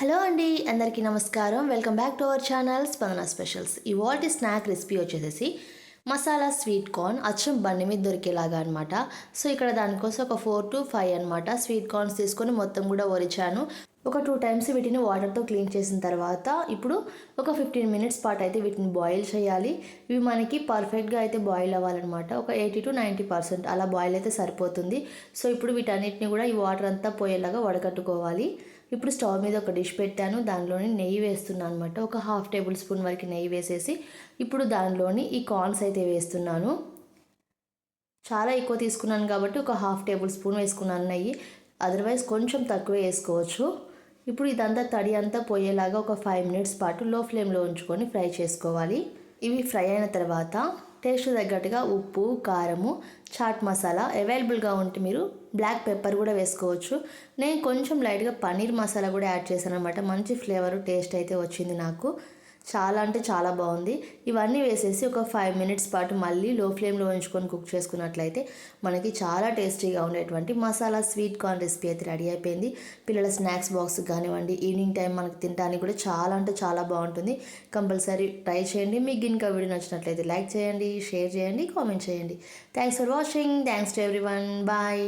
Hello అండి అందరికీ నమస్కారం. Welcome back to our channel Spandana specials. ఇవాల్టి స్నాక్ రెసిపీ వచ్చేసేసి మసాలా స్వీట్ కార్న్ అచ్చం బండి మీద దొరికేలాగా అనమాట సో ఇక్కడ దానికోసం ఒక ఫోర్ టు ఫైవ్ అనమాట స్వీట్ కార్న్స్ తీసుకొని మొత్తం కూడా ఒరిచాను. ఒక టూ టైమ్స్ వీటిని వాటర్తో క్లీన్ చేసిన తర్వాత ఇప్పుడు ఒక ఫిఫ్టీన్ మినిట్స్ పాటు అయితే వీటిని బాయిల్ చేయాలి. ఇవి మనకి పర్ఫెక్ట్గా అయితే బాయిల్ అవ్వాలన్నమాట. ఒక ఎయిటీ టు నైంటీ పర్సెంట్ అలా బాయిల్ అయితే సరిపోతుంది. సో ఇప్పుడు వీటన్నిటిని కూడా ఈ వాటర్ అంతా పోయేలాగా వడకట్టుకోవాలి. ఇప్పుడు స్టవ్ మీద ఒక డిష్ పెట్టాను దానిలోని నెయ్యి వేస్తున్నాను అనమాట ఒక హాఫ్ టేబుల్ స్పూన్ వరకు నెయ్యి వేసేసి ఇప్పుడు దానిలోని ఈ కార్న్స్ అయితే వేస్తున్నాను. చాలా ఎక్కువ తీసుకున్నాను కాబట్టి ఒక హాఫ్ టేబుల్ స్పూన్ వేసుకున్నాను నెయ్యి. అదర్వైజ్ కొంచెం తక్కువ వేసుకోవచ్చు. ఇప్పుడు ఇదంతా తడి అంతా పోయేలాగా ఒక ఫైవ్ మినిట్స్ పాటు లో ఫ్లేమ్లో ఉంచుకొని ఫ్రై చేసుకోవాలి. ఇవి ఫ్రై అయిన తర్వాత టేస్ట్ తగ్గట్టుగా ఉప్పు కారము చాట్ మసాలా అవైలబుల్గా ఉంటే మీరు బ్లాక్ పెప్పర్ కూడా వేసుకోవచ్చు. నేను కొంచెం లైట్గా పన్నీర్ మసాలా కూడా యాడ్ చేశాను అనమాట మంచి ఫ్లేవర్ టేస్ట్ అయితే వచ్చింది నాకు. చాలా అంటే చాలా బాగుంది. ఇవన్నీ వేసేసి ఒక ఫైవ్ మినిట్స్ పాటు మళ్ళీ లో ఫ్లేమ్లో ఉంచుకొని కుక్ చేసుకున్నట్లయితే మనకి చాలా టేస్టీగా ఉండేటువంటి మసాలా స్వీట్ కార్న్ రెసిపీ అయితే రెడీ అయిపోయింది. పిల్లల స్నాక్స్ బాక్స్ కానివ్వండి ఈవినింగ్ టైం మనకి తినడానికి కూడా చాలా అంటే చాలా బాగుంటుంది. కంపల్సరీ ట్రై చేయండి. మీకు ఇంకా వీడియో నచ్చినట్లయితే లైక్ చేయండి షేర్ చేయండి కామెంట్ చేయండి. Thanks for watching thanks to everyone bye